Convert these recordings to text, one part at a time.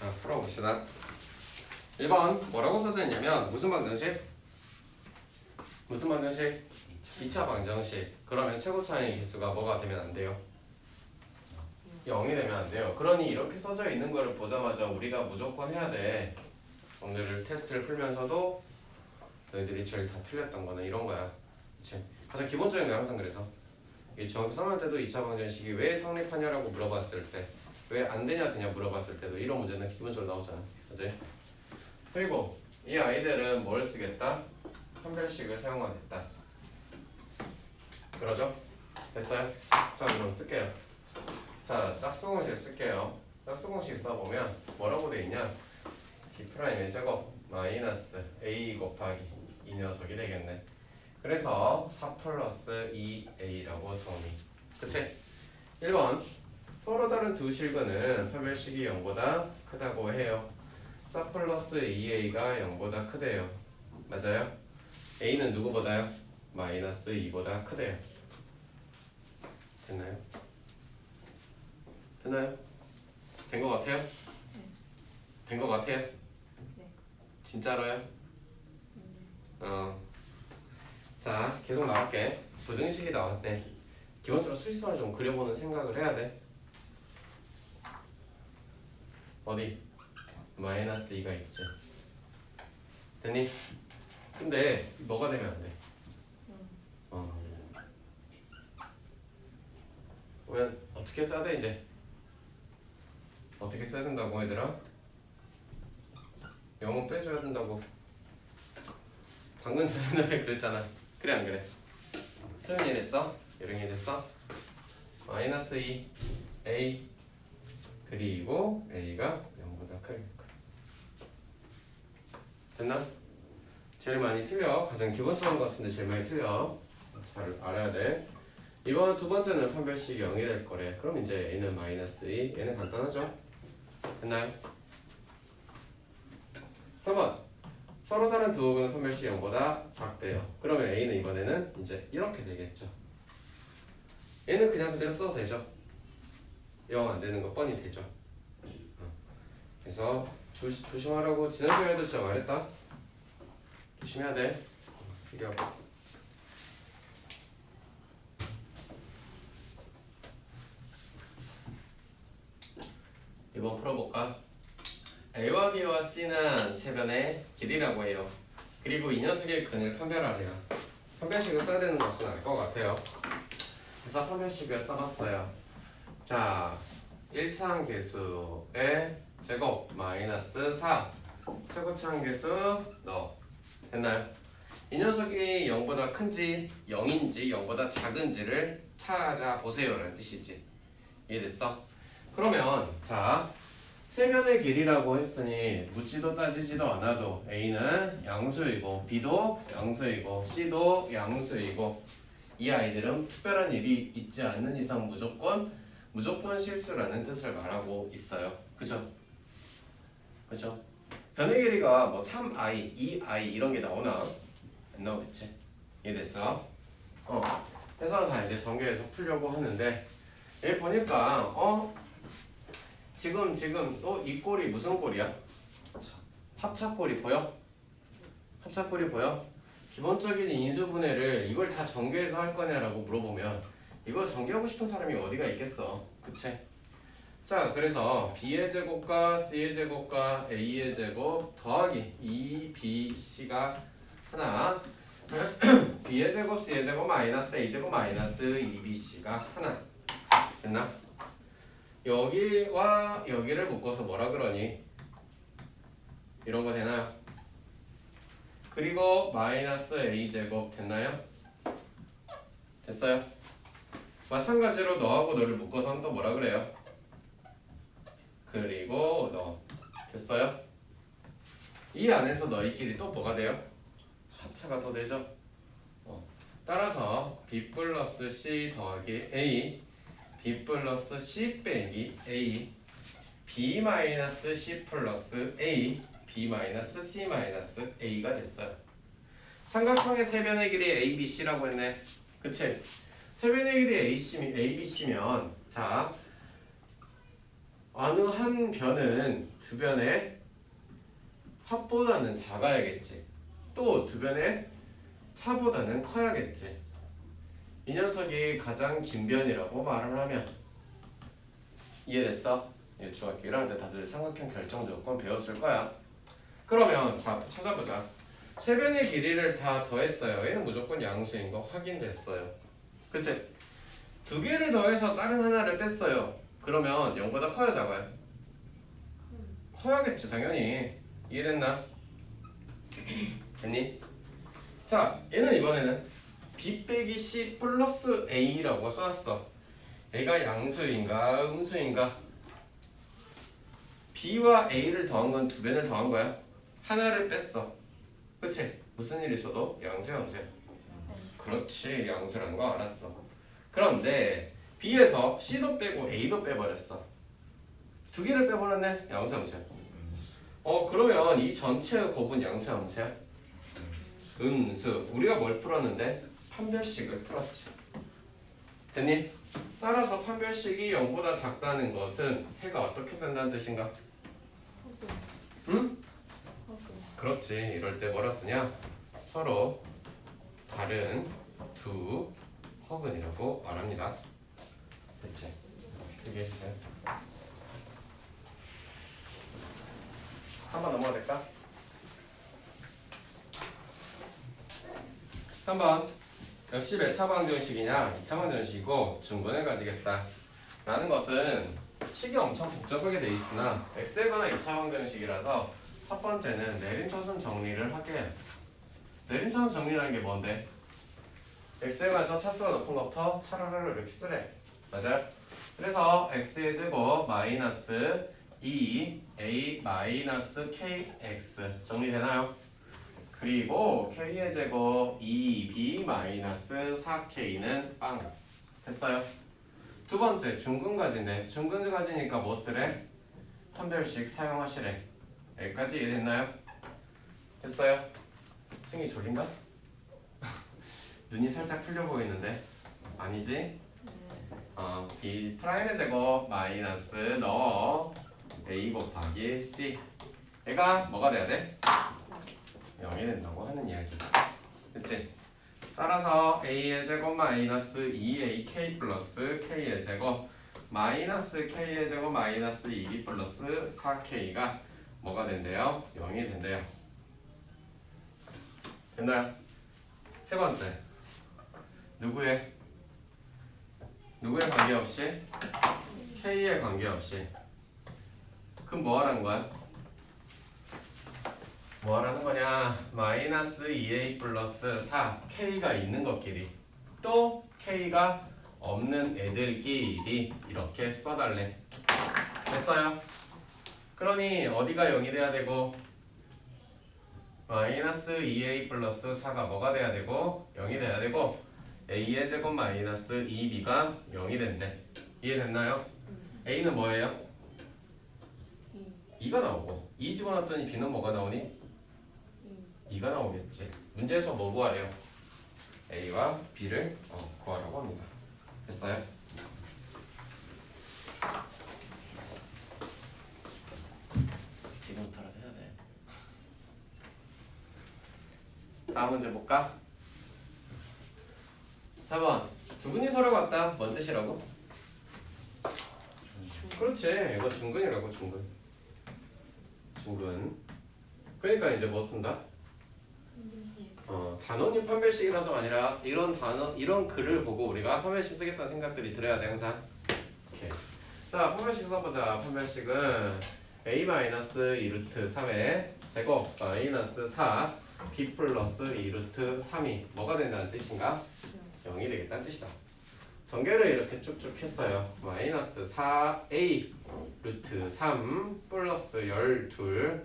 자, 풀어봅시다. 1번 뭐라고 써져 있냐면 무슨 방정식? 무슨 방정식? 2차 방정식. 그러면 최고 차의 개수가 뭐가 되면 안 돼요? 0이 되면 안 돼요. 그러니 이렇게 써져 있는 거를 보자마자 우리가 무조건 해야 돼. 오늘 테스트를 풀면서도 너희들이 제일 다 틀렸던 거는 이런 거야. 그치? 가장 기본적인 거 항상 그래서. 이 중학교 3학년 때도 2차 방정식이 왜 성립하냐라고 물어봤을 때 왜 안 되냐 되냐 물어봤을 때도 이런 문제는 기본적으로 나오잖아. 그지? 그리고 이 아이들은 뭘 쓰겠다? 판별식을 사용하겠다. 그러죠? 됐어요? 자 그럼 쓸게요. 자 짝수공식 쓸게요. 짝수공식 써보면 뭐라고 돼 있냐? b 프라임의 제곱 마이너스 a 곱하기 이 녀석이 되겠네. 그래서 4 플러스 2a라고 정리. 그치? 1번 서로 다른 두 실근은 판별식이 0보다 크다고 해요. 4 플러스 2a가 0보다 크대요. 맞아요? a는 누구보다요? 마이너스 2보다 크대요. 됐나요? 됐나요? 된거 같아요? 된거 같아요? 네. 진짜로요? 어. 자, 계속 나갈게. 부등식이 나왔네. 기본적으로 수직선을 좀 그려보는 생각을 해야 돼. 어디? 마이너스 2가 있지. 됐니? 근데 뭐가 되면 안 돼? 어. 왜 어떻게 써야 돼 이제? 어떻게 써야 된다고 얘들아? 영어 빼줘야 된다고. 방금 전에 그랬잖아. 그래 안 그래? 소영이 됐어? 요령이 됐어? 마이너스 2 a 그리고 a가 0보다 크니까 됐나? 제일 많이 틀려 가장 기본적인 것 같은데 제일 많이 틀려 잘 알아야 돼 이번 두 번째는 판별식이 0이 될 거래 그럼 이제 a는 마이너스 2 얘는 간단하죠? 됐나요? 3번 서로 다른 두 호근은 판별식 0보다 작대요. 그러면 A는 이번에는 이제 이렇게 되겠죠. 얘는 그냥 그대로 써도 되죠. 0안 되는 거 뻔히 되죠. 어. 그래서 조, 조심하라고 지난 시간에도 진짜 말했다. 조심해야 돼. 필요하고. 이번 풀어볼까? A와 B와 C는 세변의 길이라고 해요. 그리고 이 녀석의 근을 판별하래요. 판별식을 써야 되는 것은 알 것 같아요. 그래서 판별식을 써봤어요. 자, 1차항 계수의 제곱 마이너스 4 최고차항 계수 넣어. 됐나요? 이 녀석이 0보다 큰지 0인지 0보다 작은지를 찾아보세요 라는 뜻이지. 이해됐어? 그러면 자 세면의 길이라고 했으니 묻지도 따지지도 않아도 A는 양수이고 B도 양수이고 C도 양수이고 이 아이들은 특별한 일이 있지 않는 이상 무조건 무조건 실수라는 뜻을 말하고 있어요. 그죠? 그죠? 변의 길이가 뭐 3i, 2i 이런 게 나오나? 안 나오겠지? 이해됐어? 어. 해서 다 이제 전개해서 풀려고 하는데 여기 보니까 어 지금 지금 어이 꼴이 무슨 꼴이야? 합차꼴이 보여? 합차꼴이 보여? 기본적인 인수분해를 이걸 다 전개해서 할 거냐라고 물어보면 이걸 전개하고 싶은 사람이 어디가 있겠어 그치? 자 그래서 B의 제곱과 C의 제곱과 A의 제곱 더하기 2BC가 하나 B의 제곱 C의 제곱 마이너스 A 제곱 마이너스 2BC가 하나 됐나? 여기와 여기를 묶어서 뭐라 그러니? 이런 거 되나요? 그리고 마이너스 a 제곱 됐나요? 됐어요? 마찬가지로 너하고 너를 묶어서 또 뭐라 그래요? 그리고 너 됐어요? 이 안에서 너희끼리 또 뭐가 돼요? 합차가 더 되죠? 어. 따라서 b 플러스 c 더하기 a b 플러스 c 빼기 a b 마이너스 c 플러스 a b 마이너스 c 마이너스 a가 됐어요. 삼각형의 세변의 길이 a, b, c라고 했네. 그치? 세변의 길이 a, c, a, b, c면 자 어느 한 변은 두 변의 합보다는 작아야겠지. 또 두 변의 차보다는 커야겠지. 이 녀석이 가장 긴 변이라고 말을 하면 이해됐어? 이 중학교 1학년 때 다들 삼각형 결정 조건 배웠을 거야. 그러면 자 찾아보자. 세 변의 길이를 다 더했어요. 얘는 무조건 양수인 거 확인됐어요. 그치? 두 개를 더해서 다른 하나를 뺐어요. 그러면 0보다 커요 작아요? 커야겠지 당연히 이해됐나? 됐니? 자 얘는 이번에는 b 빼기 c 플러스 a라고 써놨어 a가 양수인가 음수인가 b와 a를 더한 건 두 배를 더한 거야 하나를 뺐어 그치? 무슨 일 있어도 양수 양수야 그렇지. 양수라는 거? 알았어. 그런데 b에서 c도 빼고 a도 빼버렸어. 두 개를 빼버렸네 양수 양수야 어 그러면 이 전체의 곱은 양수 양수야? 음수. 우리가 뭘 풀었는데? 판별식을 풀었지. 됐니? 따라서 판별식이 0보다 작다는 것은 해가 어떻게 된다는 뜻인가? 응? 그렇지. 이럴 때 뭐라 쓰냐? 서로 다른 두 허근이라고 말합니다. 됐지? 얘기해 주세요. 3번 넘어가 될까? 3번. 역시 몇 차 방정식이냐? 2차 방정식이고 중근을 가지겠다. 라는 것은 식이 엄청 복잡하게 돼 있으나 x에거나 2차 방정식이라서 첫 번째는 내림차순 정리를 하게 해요. 내림차순 정리라는 게 뭔데? x에 관해서 차수가 높은 것부터 차라를 이렇게 쓰래 맞아요? 그래서 x의 제곱 마이너스 2a 마이너스 kx 정리되나요? 그리고 k의 제곱 2b 마이너스 4k는 빵 됐어요. 두 번째 중근가지인데 중근가지니까 뭐 쓰래? 판별식 사용하시래. 여기까지 이해됐나요? 됐어요? 승희 졸린가? 눈이 살짝 풀려 보이는데 아니지? 어, b 프라임의 제곱 마이너스 너 a 곱하기 c 얘가 뭐가 돼야 돼? 0이 된다고 하는 이야기. 그치? 따라서 a의 제곱 마이너스 2ak 플러스 k의 제곱 마이너스 k의 제곱 마이너스 2b 플러스 4k가 뭐가 된대요? 0이 된대요. 됐나요? 세 번째. 누구의? 누구의 관계없이? k의 관계없이. 그럼 뭐 하라는 거야? 뭐 하라는 거냐? 마이너스 2a 플러스 4 k가 있는 것끼리 또 k가 없는 애들끼리 이렇게 써달래. 됐어요? 그러니 어디가 0이 돼야 되고 마이너스 2a 플러스 4가 뭐가 돼야 되고 0이 돼야 되고 a의 제곱 마이너스 2b가 0이 된대. 이해됐나요? a는 뭐예요? 2가 나오고 2 집어넣었더니 b는 뭐가 나오니? 2가 나오겠지. 문제에서 뭐 구하래요? A와 B를 어, 구하라고 합니다. 됐어요? 지금부터라도 해야 돼. 다음 문제 볼까? 4번 두 분이 서로 같다. 뭔 뜻이라고? 그렇지. 이거 중근이라고 중근. 중근. 그러니까 이제 뭐 쓴다? 어, 단원님 판별식이라서 아니라 이런 단어 이런 글을 보고 우리가 판별식 쓰겠다는 생각들이 들어야 돼 항상. 자 판별식 써보자. 판별식은 a 마이너스 2루트 3의 제곱 마이너스 4 b 플러스 2루트 3이 뭐가 된다는 뜻인가? 0이 되겠다는 뜻이다. 전개를 이렇게 쭉쭉 했어요. 마이너스 4a 루트 3 플러스 12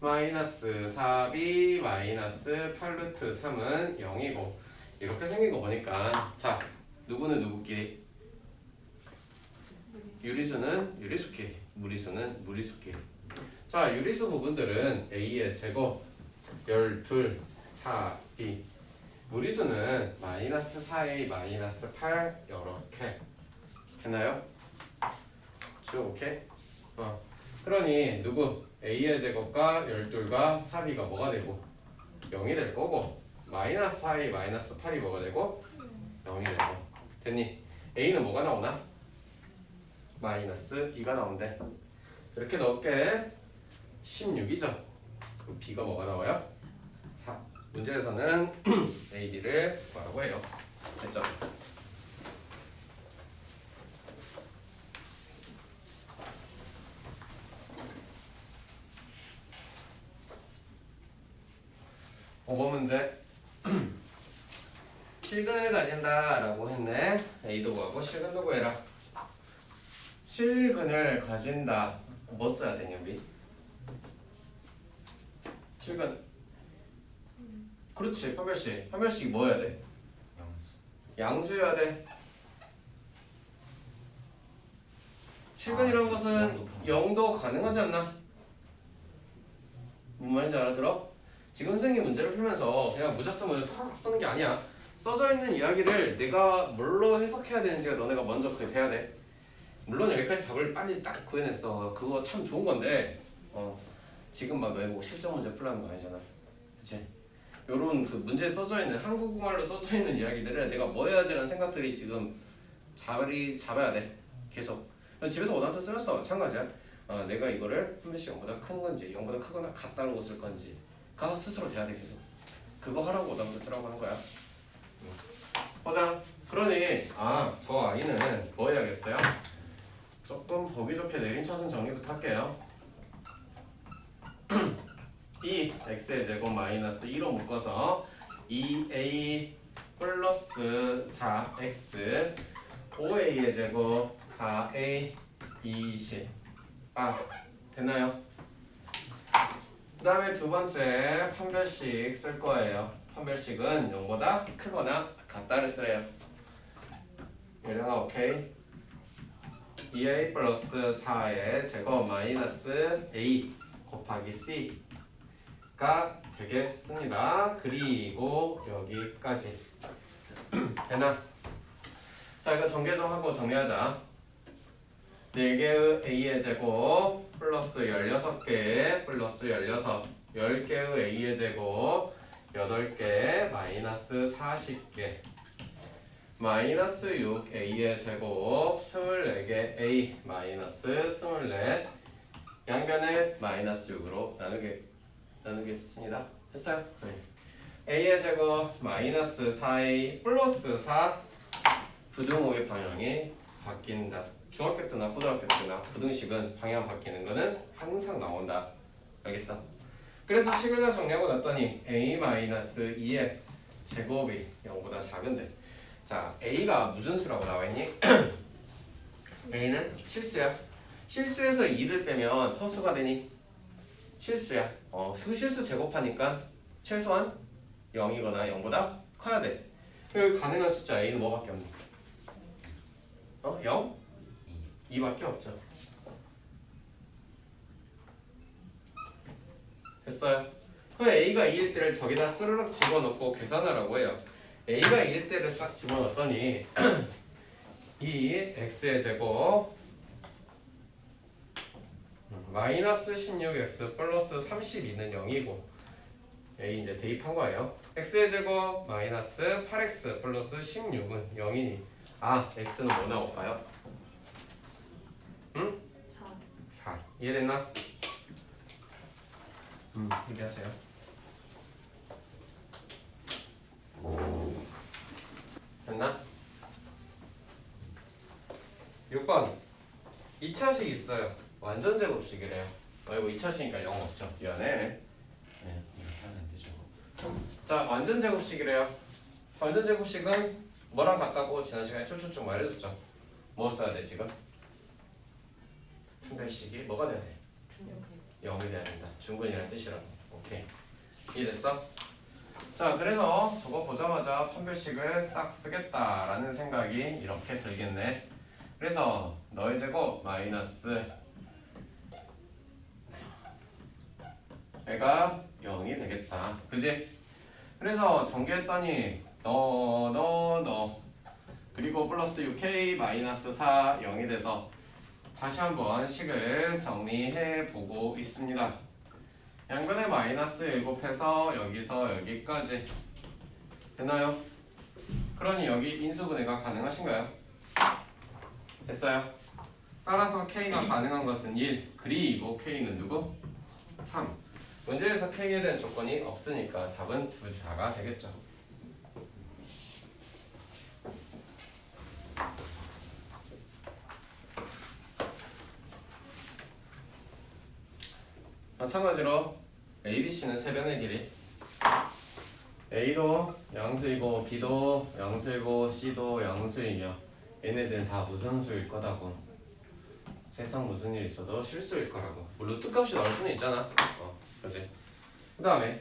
마이너스 4b 마이너스 8루트 3은 0이고 이렇게 생긴 거 보니까 자 누구는 누구끼리 유리수는 유리수끼리 무리수는 무리수끼리 자 유리수 부분들은 a의 제곱 12 4b 무리수는 마이너스 4a 마이너스 8 이렇게 됐나요? 쭉 오케이 어. 그러니 누구 a의 제곱과 12과 4b가 뭐가 되고 0이 될 거고 마이너스 4a 마이너스 8이 뭐가 되고 0이 되고 됐니? a는 뭐가 나오나? 마이너스 2가 나온대 이렇게 넣을게 16이죠 그 b가 뭐가 나와요? 4 문제에서는 a, b를 뭐라고 해요? 됐죠? 오번 문제 실근을 가진다 라고 했네 A도 구하고 실근도 구해라 실근을 가진다 뭐 써야 되냐 우리? 실근 그렇지 판별식 판별식이 뭐 해야 돼? 양수여야 돼 실근이라는 아, 것은 영도 영도 가능하지 않나? 뭔 말인지 알아들어? 지금 선생님 문제를 풀면서 그냥 무작정 먼저 탁 떠는 게 아니야. 써져 있는 이야기를 내가 뭘로 해석해야 되는지가 너네가 먼저 그게 돼야 돼. 물론 여기까지 답을 빨리 딱 구해냈어. 그거 참 좋은 건데 어, 지금 막 너희 보고 실전 문제 풀라는 거 아니잖아. 그치? 요런 그 문제에 써져 있는 한국말로 써져 있는 이야기들을 내가 뭐 해야지라는 생각들이 지금 자리 잡아야 돼. 계속. 집에서 오답도 쓰면서도 마찬가지야. 아, 내가 이거를 한 몇씩 0보다 큰 건지 0보다 크거나 같다고 쓸 건지 가 스스로 돼야 돼 계속 그거 하라고 오답도 쓰라고 하는 거야 보자 그러니 아 저 아이는 뭐 해야겠어요? 조금 보기 좋게 내림차순 정리부터 할게요 2 x의 제곱 마이너스 2로 묶어서 2a 플러스 4x 5a의 제곱 4a 20 아 됐나요? 그 다음에 두 번째 판별식 쓸 거예요. 판별식은 0보다 크거나 같다를 쓰래요. 얘랑아 오케이. 2a 플러스 4의 제곱 마이너스 a 곱하기 c 가 되겠습니다. 그리고 여기까지. 됐나? 자 이거 전개 좀 하고 정리하자. 4개의 a의 제곱 플러스 16개 플러스 16 10개의 a의 제곱 8개 마이너스 40개. 마이너스 6 a의 제곱 24개 a 마이너스 24 양변을 마이너스 6으로 나누게 나누겠습니다 했어요? 네. a의 제곱 마이너스 4a 플러스 4 부등호의 방향이 바뀐다 중학교 때나 고등학교 때나 부등식은 방향 바뀌는 거는 항상 나온다. 알겠어? 그래서 식을 다 정리하고 났더니 a-2의 제곱이 0보다 작은데 자 a가 무슨 수라고 나와 있니? a는 실수야. 실수에서 2를 빼면 허수가 되니? 실수야. 어, 그 실수 제곱하니까 최소한 0이거나 0보다 커야 돼. 여기 가능한 숫자 a는 뭐밖에 없니? 어? 0? 2밖에 없죠. 됐어요. 그럼 A가 2일 때를 저기다 스르륵 집어넣고 계산하라고 해요. A가 2일 때를 싹 집어넣었더니 이 X의 제곱 음, 마이너스 16X 플러스 32는 0이고 A 이제 대입한 거예요. X의 제곱 마이너스 8X 플러스 16은 0이니 아 X는 뭐 나올까요? 응? 4 이해됐나? 음 이해하세요 됐나? 6번 2차식 있어요 완전 제곱식이래요 아이고 2차식이니까 0 없죠 미안해 네 이렇게 하면 안 되죠 자 완전 제곱식이래요 완전 제곱식은 뭐랑 같다고 지난 시간에 쭉쭉쭉 말해줬죠 뭐 써야 돼 지금? 판별식이 뭐가 돼야 돼? 0이 돼야 된다. 중근이라는 뜻이라고. 오케이. 이해됐어? 자, 그래서 저거 보자마자 판별식을 싹 쓰겠다라는 생각이 이렇게 들겠네. 그래서 너의 제곱 마이너스 애가 0이 되겠다. 그지? 그래서 전개했더니 너, 너, 너 그리고 플러스 6k 마이너스 4 0이 돼서 다시 한번 식을 정리해 보고 있습니다. 양변에 마이너스 1 곱해서 여기서 여기까지 됐나요? 그러니 여기 인수분해가 가능하신가요? 됐어요. 따라서 K가 가능한 것은 1 그리고 K는 누구? 3 문제에서 K에 대한 조건이 없으니까 답은 둘 다가 되겠죠. 마찬가지로 A, B, C는 세변의 길이. A도 양수이고 B도 양수이고 C도 양수이며 얘네들은 다 무슨 수일 거다고. 세상 무슨 일 있어도 실수일 거라고. 뭐 루트 값이 나올 수는 있잖아. 어 그지? 그 다음에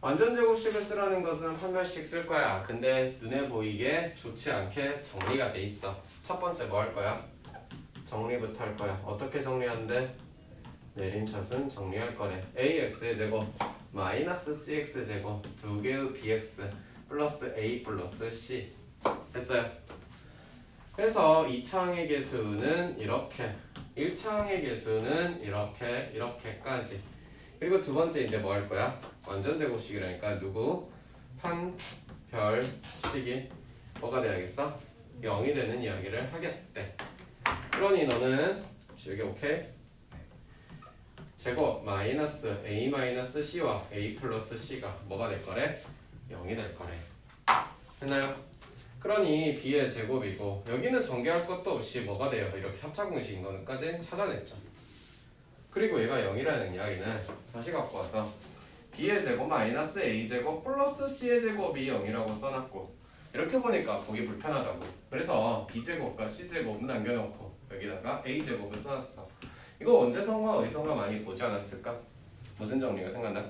완전 제곱식을 쓰라는 것은 판별식 쓸 거야. 근데 눈에 보이게 좋지 않게 정리가 돼 있어. 첫 번째 뭐 할 거야? 정리부터 할 거야. 어떻게 정리하는데? 내림차순 정리할 거래. Ax의 제곱 마이너스 cx 제곱 두 개의 bx 플러스 a 플러스 c. 됐어요. 그래서 2차항의 개수는 이렇게 1차항의 개수는 이렇게 이렇게까지 그리고 두 번째 이제 뭐 할 거야 완전 제곱식이라니까 누구 판 별 식이 뭐가 돼야겠어 0이 되는 이야기를 하겠대 그러니 너는 여기 오케이 제곱 마이너스 a 마이너스 c와 a 플러스 c가 뭐가 될 거래? 0이 될 거래. 됐나요? 그러니 b의 제곱이고 여기는 전개할 것도 없이 뭐가 돼요? 이렇게 합차 공식인 거는까지 찾아냈죠. 그리고 얘가 0이라는 이야기는 다시 갖고 와서 b의 제곱 마이너스 a 제곱 플러스 c의 제곱이 0이라고 써놨고 이렇게 보니까 보기 불편하다고. 그래서 b 제곱과 c 제곱은 남겨놓고 여기다가 a 제곱을 써놨어. 이거 언제 성과 어디선가 많이 보지 않았을까? 무슨 정리가 생각나?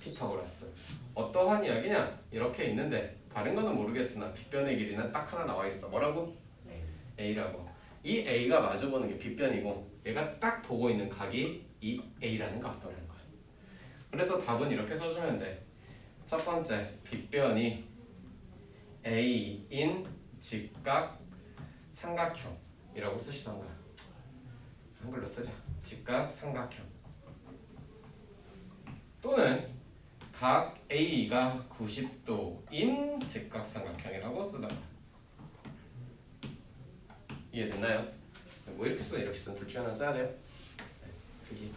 피타고라스. 어떠한 이야기냐? 이렇게 있는데 다른 거는 모르겠으나 빗변의 길이는 딱 하나 나와 있어. 뭐라고? A라고. 이 A가 마주보는 게 빗변이고 얘가 딱 보고 있는 각이 이 A라는 각도라는 거야. 그래서 답은 이렇게 써주면 돼. 첫 번째 빗변이 A인 직각 삼각형이라고 쓰시던가. 한글로 쓰자. 직각 삼각형. 또는 각 A가 90도인 직각 삼각형이라고 쓰던가. 이해됐나요? 뭐 이렇게 쓰나 이렇게 쓰나 둘 중 하나 써야 돼요. 그게